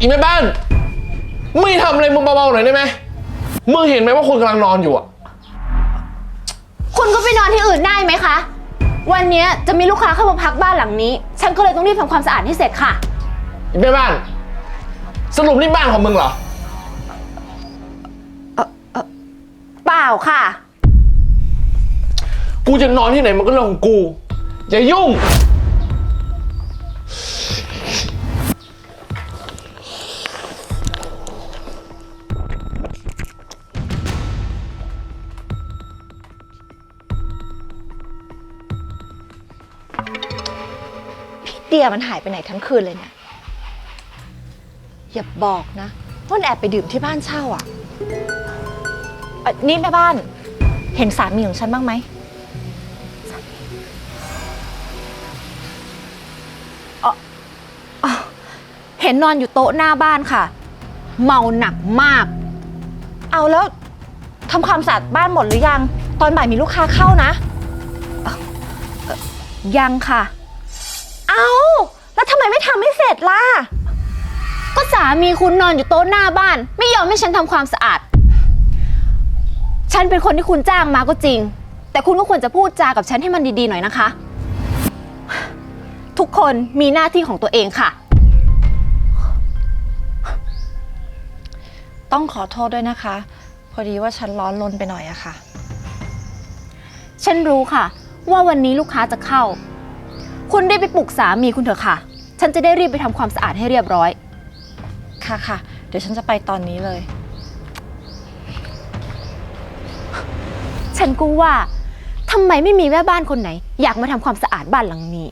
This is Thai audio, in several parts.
อีแม่บ้าน ไม่ทำอะไรมึงเบาๆหน่อยได้ไหมมึงเห็นไหมว่าคนกำลังนอนอยู่อะคุณก็ไปนอนที่อื่นได้ไหมคะ วันเนี้ยจะมีลูกค้าเข้ามาพักบ้านหลังนี้ ฉันก็เลยต้องรีบทำความสะอาดให้เสร็จค่ะ อีแม่บ้าน สรุปนี่บ้านของมึงเหรอ เปล่าค่ะ กูจะนอนที่ไหนมันก็เรื่องของกู อย่ายุ่ง เดียมันหายไปไหนทั้งคืนเลยเนี่ย อย่าบอกนะว่ามันแอบไปดื่มที่บ้านเช่าอะเอ่อนี่แม่บ้าน เห็นสามีของฉันบ้างไหมอ๋ออ๋อเห็นนอนอยู่โต๊ะหน้าบ้านค่ะ เมาหนักมาก เอาแล้วทำความสะอาดบ้านหมดหรือยัง ตอนบ่ายมีลูกค้าเข้านะ ยังค่ะ เอาแล้วทำไมไม่ทำให้เสร็จล่ะ ก็สามีคุณนอนอยู่โต๊ะหน้าบ้าน ไม่ยอมให้ฉันทำความสะอาด ฉันเป็นคนที่คุณจ้างมาก็จริง แต่คุณก็ควรจะพูดจากับฉันให้มันดีๆหน่อยนะคะ ทุกคนมีหน้าที่ของตัวเองค่ะ ต้องขอโทษด้วยนะคะ พอดีว่าฉันร้อนรนไปหน่อยอะค่ะ ฉันรู้ค่ะ ว่าวันนี้ลูกค้าจะเข้า คุณได้ไปปลุกสามีคุณเถอะค่ะ ฉันจะได้รีบไปทำความสะอาดให้เรียบร้อย ค่ะค่ะ เดี๋ยวฉันจะไปตอนนี้เลย ฉันก็ว่าทำไมไม่มีแม่บ้านคนไหน อยากมาทำความสะอาดบ้านหลังนี้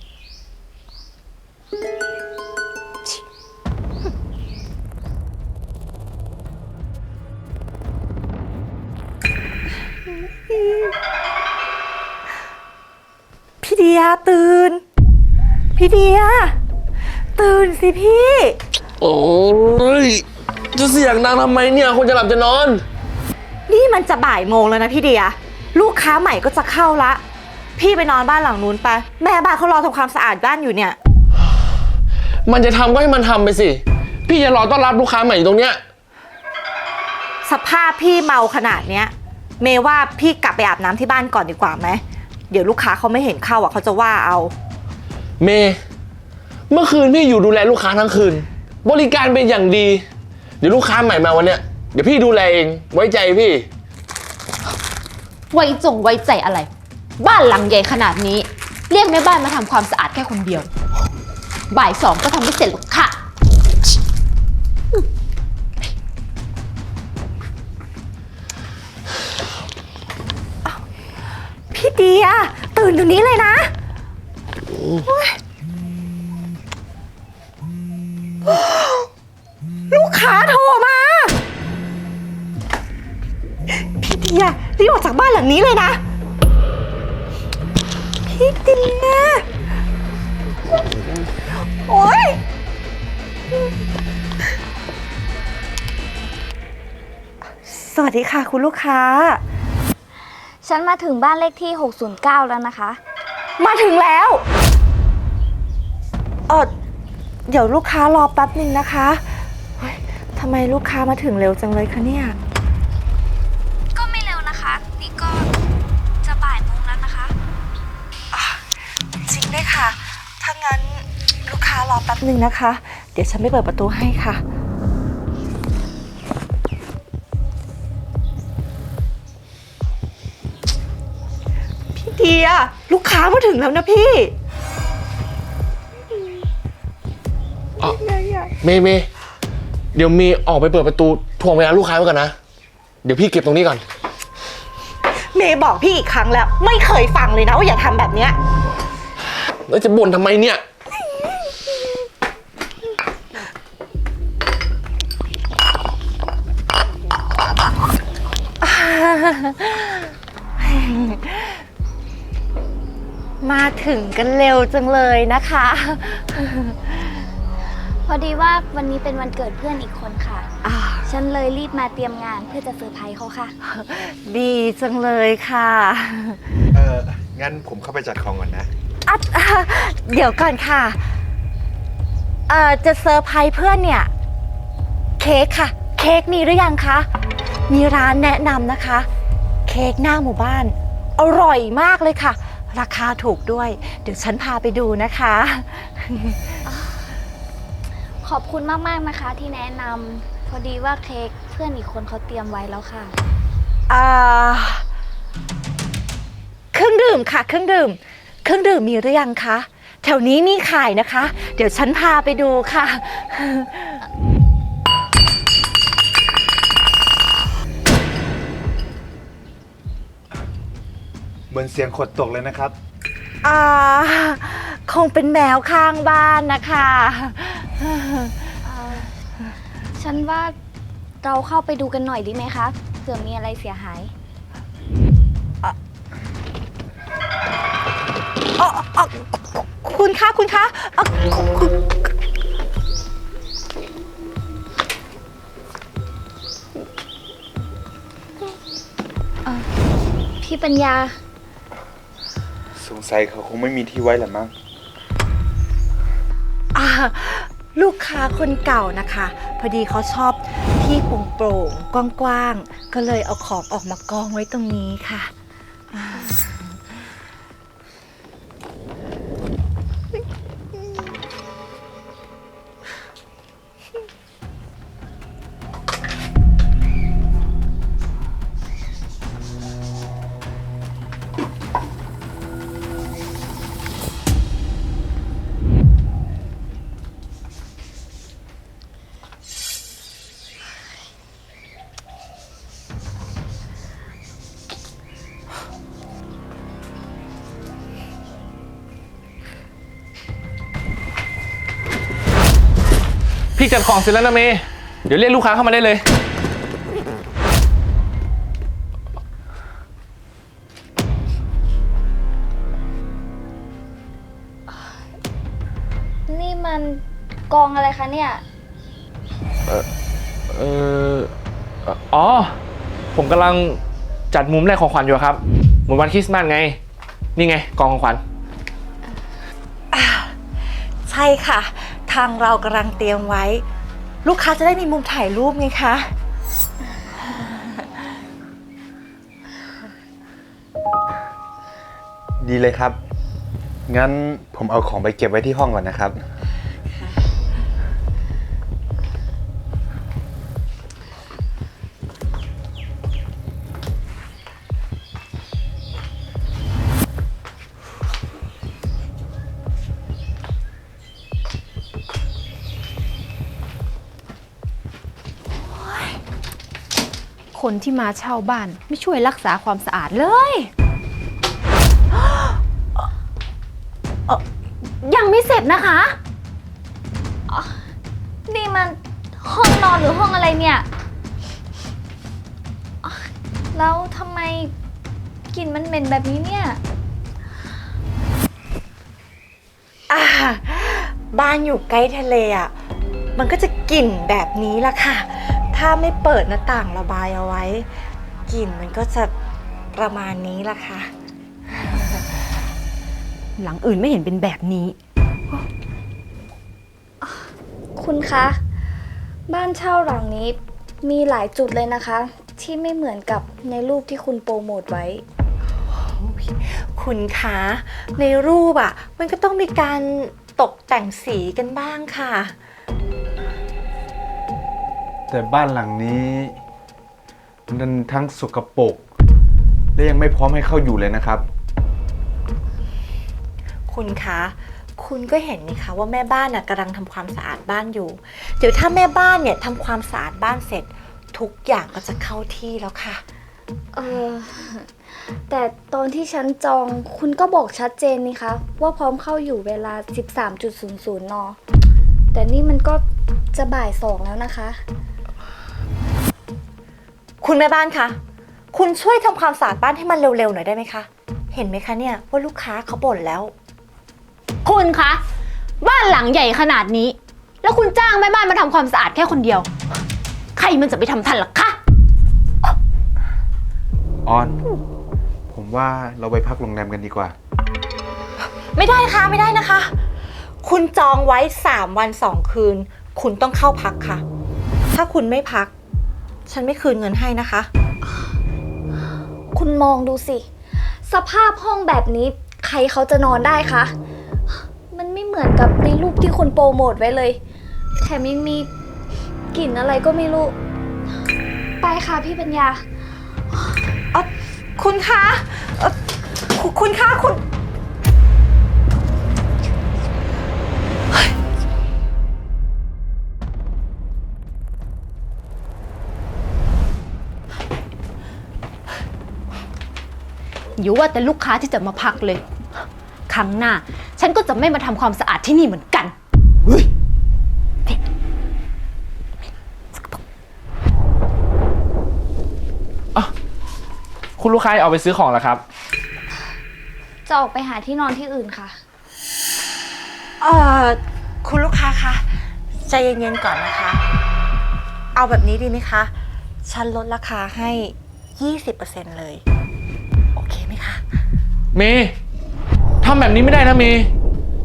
พี่เดียตื่น พี่เดีย ตื่นสิพี่ โอ้ยจะเสียงดังทำไมเนี่ยคนจะหลับจะนอน นี่มันจะบ่ายโมงแล้วนะพี่เดีย ลูกค้าใหม่ก็จะเข้าละ พี่ไปนอนบ้านหลังนู้นไป แม่บ้านเขารอทำความสะอาดบ้านอยู่เนี่ย มันจะทำก็ให้มันทำไปสิ พี่จะรอต้อนรับลูกค้าใหม่อยู่ตรงเนี้ย สภาพพี่เมาขนาดเนี้ย เมย์ว่าพี่กลับไปอาบน้ำที่บ้านก่อนดีกว่าไหม เดี๋ยวลูกค้าเขาไม่เห็นเข้าอะเขาจะว่าเอา เมย์เมื่อคืนพี่อยู่ดูแลลูกค้าทั้งคืน บริการเป็นอย่างดี เดี๋ยวลูกค้าใหม่มาวันเนี้ยเดี๋ยวพี่ดูแลเองไว้ใจพี่ ไว้จงไว้ใจอะไร บ้านหลังใหญ่ขนาดนี้ เรียกแม่บ้านมาทำความสะอาดแค่คนเดียว บ่ายสองก็ทำไม่เสร็จหรอกค่ะ พี่เดียตื่นเดี๋ยวนี้เลยนะโอ๊ย ลูกค้าโทรมา พี่เดียรีบออกจากบ้านหลังนี้เลยนะ พี่เดียโอ๊ยสวัสดีค่ะคุณลูกค้า ฉันมาถึงบ้านเลขที่ 609 แล้วนะคะ มาถึงแล้ว เออเดี๋ยวลูกค้ารอแป๊บหนึ่งนะคะเฮ้ยทำไมลูกค้ามาถึงเร็วจังเลยคะเนี่ย ก็ไม่เร็วนะคะ นี่ก็จะบ่ายโมงแล้วนะคะ จริงด้วยค่ะ ถ้างั้นลูกค้ารอแป๊บหนึ่งนะคะ เดี๋ยวฉันไปเปิดประตูให้ค่ะ พี่เดีย ลูกค้ามาถึงแล้วนะพี่อะเมย์เมย์เดี๋ยวเมย์ออกไปเปิดประตูทวงเวลาลูกค้าไว้ก่อนนะ เดี๋ยวพี่เก็บตรงนี้ก่อน เมย์บอกพี่อีกครั้งแล้ว ไม่เคยฟังเลยนะว่าอย่าทำแบบเนี้ย แล้วจะบ่นทำไมเนี่ย ถึงกันเร็วจังเลยนะคะ พอดีว่าวันนี้เป็นวันเกิดเพื่อนอีกคนค่ะอ่าฉันเลยรีบมาเตรียมงานเพื่อจะเซอร์ไพรส์เขาค่ะ ดีจังเลยค่ะเอองั้นผมเข้าไปจัดของก่อนนะอะอะเดี๋ยวก่อนค่ะ เอ่อ จะเซอร์ไพรส์เพื่อนเนี่ยค้กค่ะ เค้กมีหรือยังคะ มีร้านแนะนำนะคะ เค้กหน้าหมู่บ้าน อร่อยมากเลยค่ะ ราคาถูกด้วย เดี๋ยวฉันพาไปดูนะคะ ขอบคุณมากๆนะคะที่แนะนำพอดีว่าเค้กเพื่อนอีกคนเขาเตรียมไว้แล้วค่ะ อ่า เครื่องดื่มค่ะ เครื่องดื่ม เครื่องดื่มมีหรือยังคะ แถวนี้มีขายนะคะ เดี๋ยวฉันพาไปดูค่ะ เหมือนเสียงขดตกเลยนะครับ อ่า คงเป็นแมวข้างบ้านนะคะ ฉันว่าเราเข้าไปดูกันหน่อยดีไหมคะเผื่อมีอะไรเสียหายอ๋ออ๋อคุณคะคุณคะอ๋อคุณพี่ปัญญาส งสัยเขาคงไม่มีที่ไว้แหละมั้ง อ่าลูกค้าคนเก่านะคะ พอดีเขาชอบที่โปร่งๆกว้างๆ ก็เลยเอาของออกมากองไว้ตรงนี้ค่ะ พี่จัดของเสร็จแล้วนะเมย์เดี๋ยวเรียกลูกค้าเข้ามาได้เลย นี่มันกองอะไรคะเนี่ย เอออ๋อ ผมกำลังจัดมุมแรกของขวัญอยู่ครับเหมือนวันคริสต์มาสไง นี่ไงกองของขวัญ ใช่ค่ะ ทางเรากำลังเตรียมไว้ ลูกค้าจะได้มีมุมถ่ายรูปไงคะ ดีเลยครับ งั้นผมเอาของไปเก็บไว้ที่ห้องก่อนนะครับ คนที่มาเช่าบ้าน ไม่ช่วยรักษาความสะอาดเลย ยังไม่เสร็จนะคะ นี่มันห้องนอนหรือห้องอะไรเนี่ยอ๊ะแล้วทำไมกลิ่นมันเหม็นแบบนี้เนี่ย อ่าบ้านอยู่ใกล้ทะเลอะ มันก็จะกลิ่นแบบนี้ละค่ะ ถ้าไม่เปิดหน้าต่างระบายเอาไว้ กลิ่นมันก็จะประมาณนี้ละค่ะ หลังอื่นไม่เห็นเป็นแบบนี้ คุณคะ บ้านเช่าหลังนี้มีหลายจุดเลยนะคะ ที่ไม่เหมือนกับในรูปที่คุณโปรโมทไว้ คุณคะในรูปอะ มันก็ต้องมีการตกแต่งสีกันบ้างค่ะ แต่บ้านหลังนี้ มันทั้งสกปรกและยังไม่พร้อมให้เข้าอยู่เลยนะครับ คุณคะ คุณก็เห็นนี่คะว่าแม่บ้านน่ะกำลังทำความสะอาดบ้านอยู่ เดี๋ยวถ้าแม่บ้านเนี่ยทำความสะอาดบ้านเสร็จ ทุกอย่างก็จะเข้าที่แล้วค่ะ เออ แต่ตอนที่ฉันจองคุณก็บอกชัดเจนนี่คะ ว่าพร้อมเข้าอยู่เวลา 13.00นแต่นี่มันก็จะบ่ายสองแล้วนะคะ คุณแม่บ้านคะ คุณช่วยทำความสะอาดบ้านให้มันเร็วๆหน่อยได้ไหมคะ เห็นไหมคะเนี่ยว่าลูกค้าเขาบ่นแล้ว คุณคะ บ้านหลังใหญ่ขนาดนี้ แล้วคุณจ้างแม่บ้านมาทำความสะอาดแค่คนเดียว ใครมันจะไปทำทันล่ะคะ ออน ผมว่าเราไปพักโรงแรมกันดีกว่า ไม่ได้ค่ะไม่ได้นะคะ คุณจองไว้ 3 วัน 2 คืน คุณต้องเข้าพักค่ะ ถ้าคุณไม่พัก ฉันไม่คืนเงินให้นะคะ คุณมองดูสิ สภาพห้องแบบนี้ ใครเขาจะนอนได้คะ มันไม่เหมือนกับในรูปที่คุณโปรโมทไว้เลย แถมยังมีกลิ่นอะไรก็ไม่รู้ ไปค่ะพี่ปัญญาเอ่อคุณคะเอ่อคุณคุณคะคุณ อยู่ว่าแต่ลูกค้าที่จะมาพักเลย ครั้งหน้า ฉันก็จะไม่มาทำความสะอาดที่นี่เหมือนกันคุณลูกค้าเอาไปซื้อของแล้วครับ จะออกไปหาที่นอนที่อื่นค่ะ เอ่อคุณลูกค้าคะใจเย็นๆก่อนนะคะ เอาแบบนี้ดีไหมคะ ฉันลดราคาให้ 20%เลย เมย์ทำแบบนี้ไม่ได้นะเมย์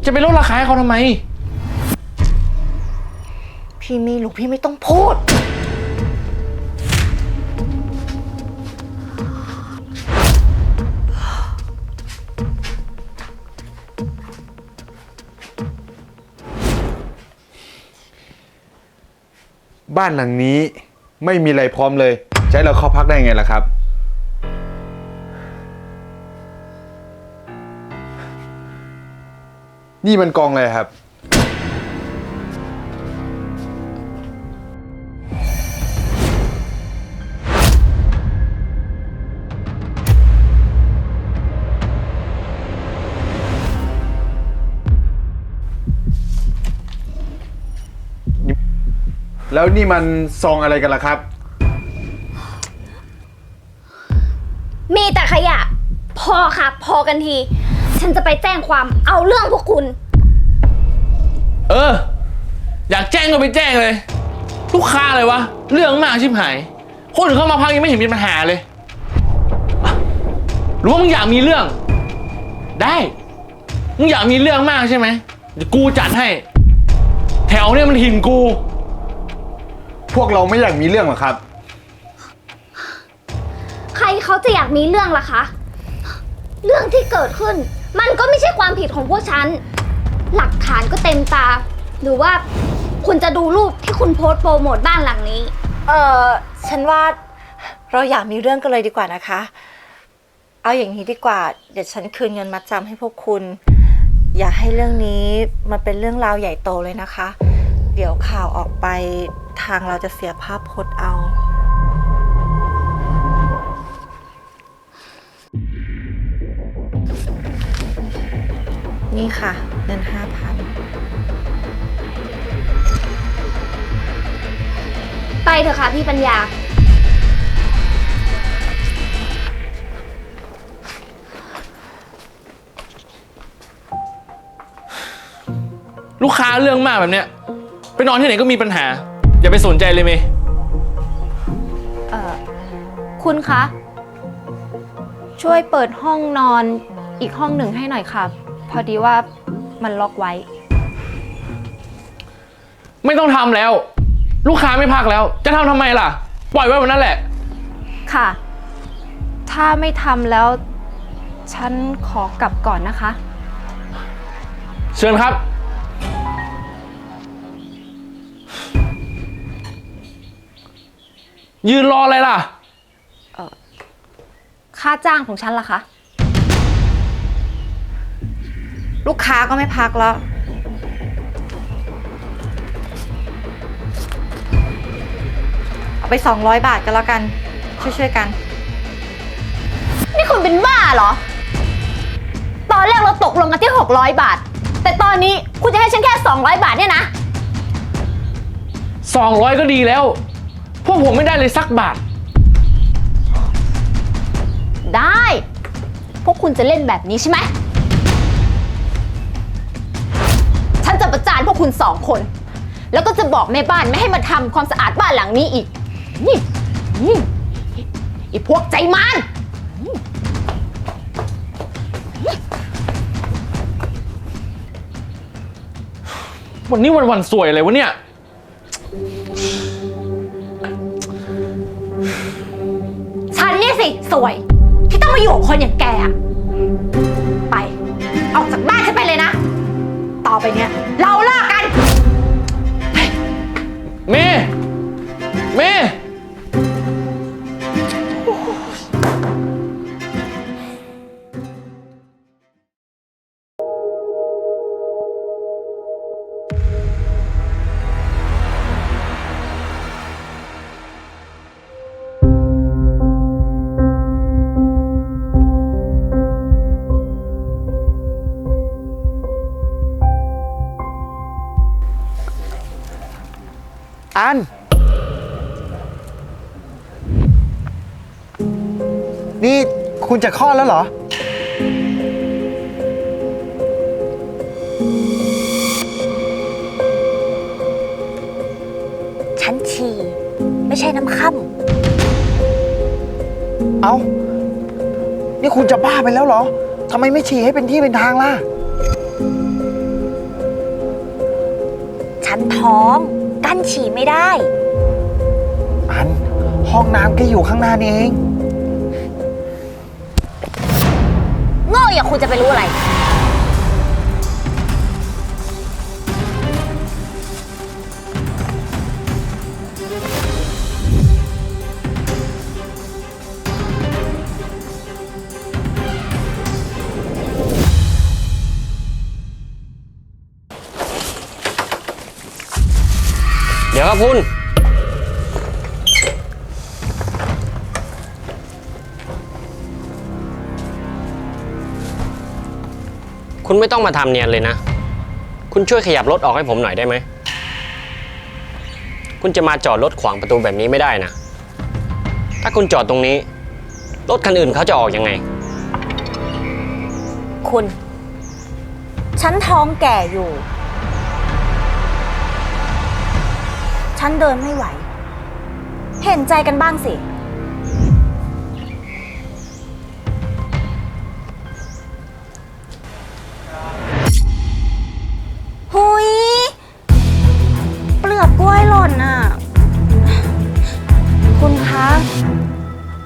จะไปลดราคาให้เขาทำไม พี่มีหลูกพี่ไม่ต้องพูด บ้านหลังนี้ไม่มีอะไรพร้อมเลย ใช้เราเข้าพักได้ไงล่ะครับ นี่มันกองอะไรครับ แล้วนี่มันซองอะไรกันล่ะครับ มีแต่ขยะ พอค่ะ พอกันที ฉันจะไปแจ้งความเอาเรื่องพวกคุณ เออ อยากแจ้งก็ไปแจ้งเลย ลูกค้าอะไรวะ เรื่องมากชิบหาย คนอื่นเข้ามาพักยังไม่เห็นมีปัญหาเลยอะหรือว่ามึงอยากมีเรื่อง ได้ มึงอยากมีเรื่องมากใช่ไหมเดี๋ยวกูจัดให้ แถวเนี่ยมันหินกู พวกเราไม่อยากมีเรื่องหรอกครับ ใครเขาจะอยากมีเรื่องล่ะคะ เรื่องที่เกิดขึ้น มันก็ไม่ใช่ความผิดของพวกฉัน หลักฐานก็เต็มตา หรือว่าคุณจะดูรูปที่คุณโพสต์โปรโมทบ้านหลังนี้ เอ่อฉันว่าเราอยากมีเรื่องกันเลยดีกว่านะคะ เอาอย่างนี้ดีกว่า เดี๋ยวฉันคืนเงินมัดจำให้พวกคุณ อย่าให้เรื่องนี้มันเป็นเรื่องราวใหญ่โตเลยนะคะ เดี๋ยวข่าวออกไปทางเราจะเสียภาพพจน์เอา นี่ค่ะ เงินห้าพันไปเถอะค่ะพี่ปัญญา ลูกค้าเรื่องมากแบบเนี้ย ไปนอนที่ไหนก็มีปัญหา อย่าไปสนใจเลยเมย์เอ่อ คุณคะ ช่วยเปิดห้องนอนอีกห้องหนึ่งให้หน่อยค่ะพ อดีว่ามันล็อกไว้ ไม่ต้องทำแล้ว ลูกค้าไม่พักแล้ว จะทำทำไมล่ะ ปล่อยไว้วันนั้นแหละ ค่ะ ถ้าไม่ทำแล้ว ฉันขอกลับก่อนนะคะ เชิญครับ ยืนรออะไรล่ะ ค่าจ้างของฉันล่ะคะ ลูกค้าก็ไม่พักแล้ว เอาไป 200 บาทกันแล้วกัน ช่วยๆกัน นี่คุณเป็นบ้าเหรอ ตอนแรกเราตกลงกันที่ 600 บาท แต่ตอนนี้คุณจะให้ฉันแค่ 200 บาทเนี่ยนะ 200 ก็ดีแล้ว พวกผมไม่ได้เลยสักบาท ได้ พวกคุณจะเล่นแบบนี้ใช่ไหม ประจานพวกคุณสองคน แล้วก็จะบอกแม่บ้านไม่ให้มาทำความสะอาดบ้านหลังนี้อีก นี่นี่ไอพวกใจมันวันนี้วันวันสวยอะไรวะเนี่ย ฉันเนี่ยสิ สวย ที่ต้องมาอยู่กับคนอย่างแกอะ อไปเนี้ย เราเลิกกัน เมย์เมย์ อัน นี่คุณจะคลอดแล้วเหรอ ฉันฉี่ไม่ใช่น้ำค่เอา้า นี่คุณจะบ้าไปแล้วเหรอ ทำไมไม่ฉี่ให้เป็นที่เป็นทางล่ะำฉันท้อง กั้นฉี่ไม่ได้ อัน ห้องน้ำแค่อยู่ข้างหน้านี่เอง โง่อย่างคุณจะไปรู้อะไร คุณไม่ต้องมาทำเนียนเลยนะ คุณช่วยขยับรถออกให้ผมหน่อยได้ไหม คุณจะมาจอดรถขวางประตูแบบนี้ไม่ได้นะ ถ้าคุณจอดตรงนี้ รถคันอื่นเขาจะออกยังไง คุณ ฉันท้องแก่อยู่ ฉันเดินไม่ไหว เห็นใจกันบ้างสิ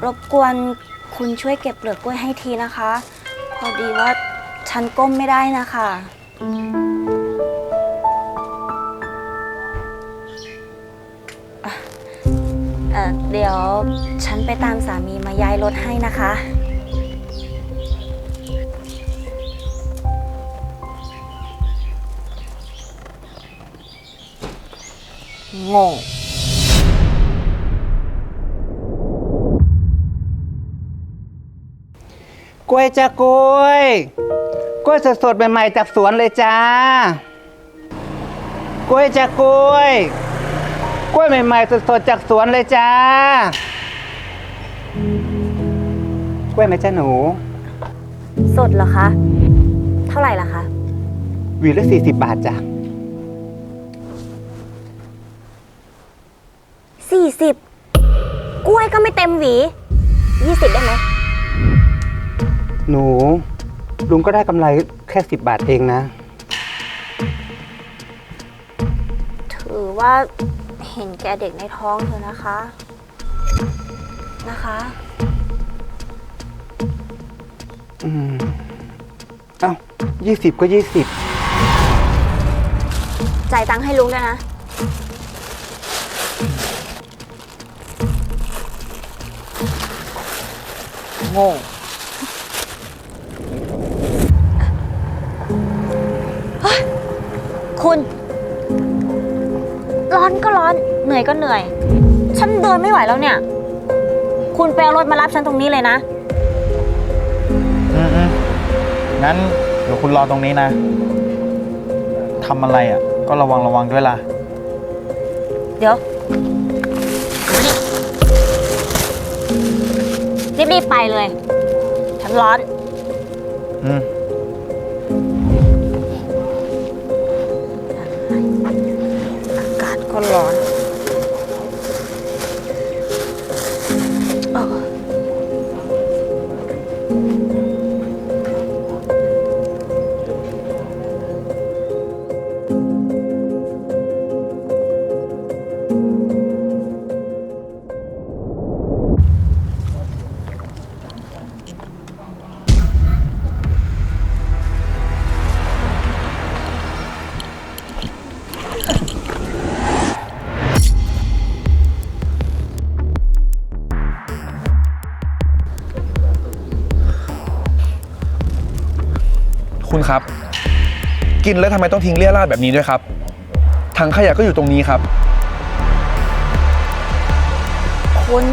รบกวนคุณช่วยเก็บเปลือกกล้วยให้ทีนะคะ พอดีว่าฉันก้มไม่ได้นะคะ เอ่อเดี๋ยวฉันไปตามสามีมาย้ายรถให้นะคะงง กล้วยจ้ากล้วย กล้วยสดๆใหม่ๆจากสวนเลยจ้า กล้วยจ้ากล้วย กล้วยใหม่ๆสดๆจากสวนเลยจ้า กล้วยไหมจ้าหนู สดเหรอคะ เท่าไหร่ล่ะคะหวีละสี่สิบบาทจ้ะสี่สิบกล้วยก็ไม่เต็มหวียี่สิบได้ไหม หนู ลุงก็ได้กำไรแค่สิบบาทเองนะ ถือว่าเห็นแกเด็กในท้องเธอนะคะ นะคะ อืม เอ้ายี่สิบก็ยี่สิบจ่ายตังค์ให้ลุงด้วยนะ โง่ คุณ ร้อนก็ร้อน เหนื่อยก็เหนื่อย ฉันเดินไม่ไหวแล้วเนี่ย คุณไปเอารถมารับฉันตรงนี้เลยนะ อืมๆงั้นเดี๋ยวคุณรอตรงนี้นะทำอะไรอะ ก็ระวังระวังด้วยล่ะ เดี๋ยว รีบๆไปเลย ฉันร้อน อืม กินแล้วทำไมต้องทิ้งเลี่ยราดแบบนี้ด้วยครับถังขยะก็อยู่ตรงนี้ครับ คุณ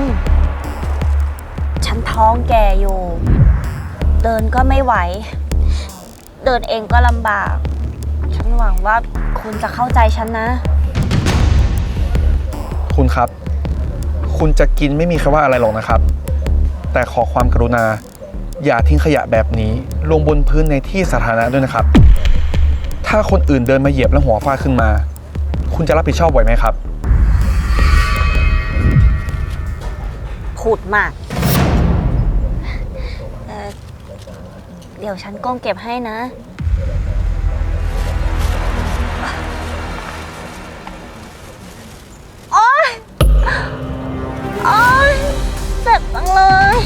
ฉันท้องแก่อยู่ เดินก็ไม่ไหว เดินเองก็ลำบาก ฉันหวังว่าคุณจะเข้าใจฉันนะ คุณครับ คุณจะกินไม่มีใครว่าอะไรหรอกนะครับ แต่ขอความกรุณา อย่าทิ้งขยะแบบนี้ ลงบนพื้นในที่สาธารณะด้วยนะครับ ถ้าคนอื่นเดินมาเหยียบแล้วหัวฟาดขึ้นมา คุณจะรับผิดชอบไหวไหมครับ พูดมากเอ่อเดี๋ยวฉันก้มเก็บให้นะ โอ๊ย โอ๊ย เจ็บจังเลย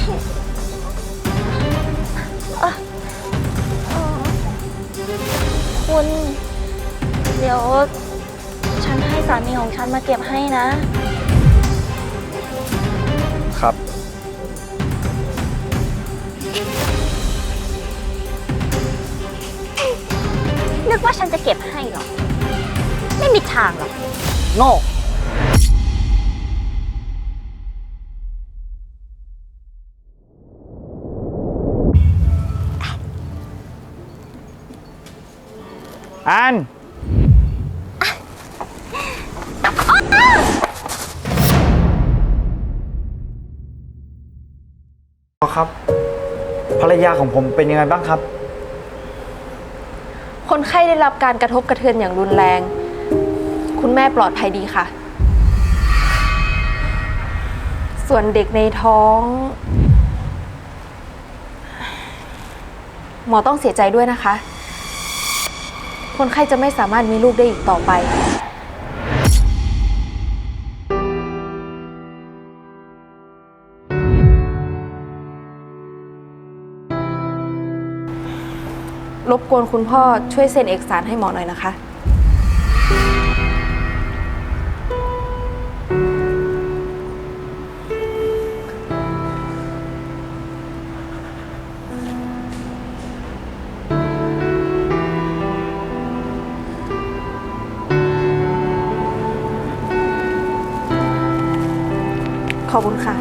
เดี๋ยว ฉันให้สามีของฉันมาเก็บให้นะ ครับ นึกว่าฉันจะเก็บให้หรอ ไม่มีทางหรอก โง่ อัน ครับ ภรรยาของผมเป็นยังไงบ้างครับ คนไข้ได้รับการกระทบกระเทือนอย่างรุนแรง คุณแม่ปลอดภัยดีค่ะ ส่วนเด็กในท้อง หมอต้องเสียใจด้วยนะคะ คนไข้จะไม่สามารถมีลูกได้อีกต่อไป รบกวนคุณพ่อช่วยเซ็นเอกสารให้หมอหน่อยนะคะ ขอบคุณค่ะ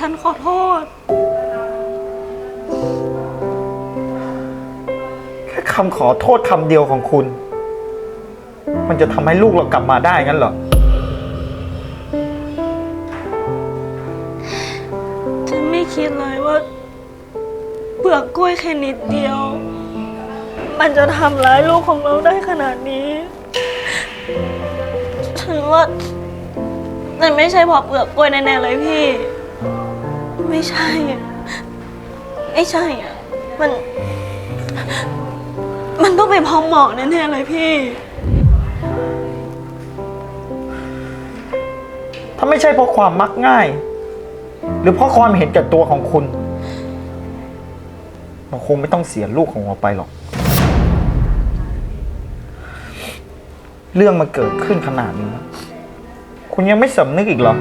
ฉันขอโทษ แค่คำขอโทษคำเดียวของคุณ มันจะทำให้ลูกเรากลับมาได้งั้นเหรอ ฉันไม่คิดเลยว่าเปลือกกล้วยแค่นิดเดียว มันจะทำร้ายลูกของเราได้ขนาดนี้ ฉันว่ามันไม่ใช่เพราะเปลือกกล้วยแน่ๆเลยพี่ ไม่ใช่ ไม่ใช่อะมัน มันต้องเป็นพราะหมอกแน่ๆเลยพี่ ถ้าไม่ใช่เพราะความมักง่าย หรือเพราะความเห็นแก่ตัวของคุณเราคงไม่ต้องเสียลูกของเราไปหรอก เรื่องมันเกิดขึ้นขนาดนี้ คุณยังไม่สำนึกอีกเหรอ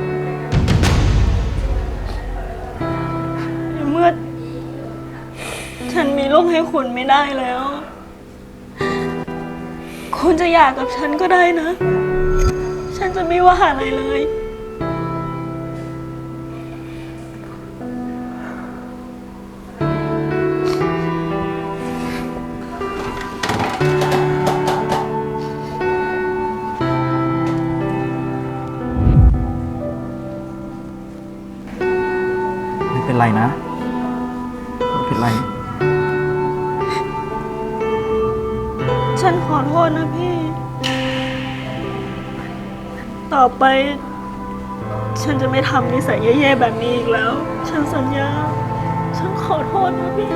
คุณไม่ได้แล้ว คุณจะหย่ากับฉันก็ได้นะ ฉันจะไม่ว่าอะไรเลย ฉันขอโทษนะพี่ ต่อไป ฉันจะไม่ทำนิสัยแย่ๆแบบนี้อีกแล้ว ฉันสัญญา ฉันขอโทษนะพี่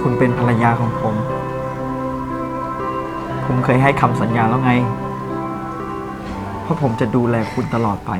คุณเป็นภรรยาของผม ผมเคยให้คำสัญญาแล้วไง เพราะผมจะดูแลคุณตลอดไป